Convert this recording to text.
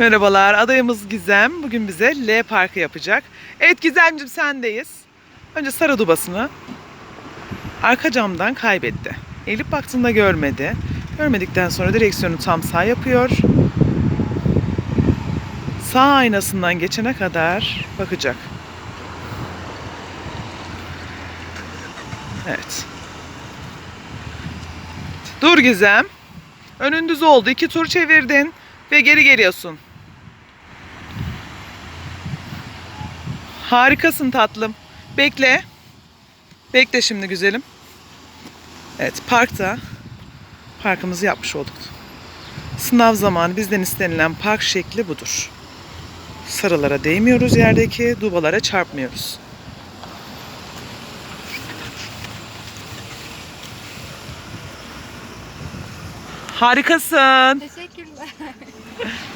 Merhabalar, adayımız Gizem. Bugün bize L Parkı yapacak. Evet Gizemciğim sendeyiz. Önce sarı dubasını arka camdan kaybetti. Eğilip baktığında görmedi. Görmedikten sonra direksiyonu tam sağ yapıyor. Sağ aynasından geçene kadar bakacak. Evet. Dur Gizem. Önün düz oldu. İki tur çevirdin ve geri geliyorsun. Harikasın tatlım. Bekle. Bekle şimdi güzelim. Evet parkta parkımızı yapmış olduk. Sınav zamanı bizden istenilen park şekli budur. Sarılara değmiyoruz yerdeki, dubalara çarpmıyoruz. Harikasın. Teşekkür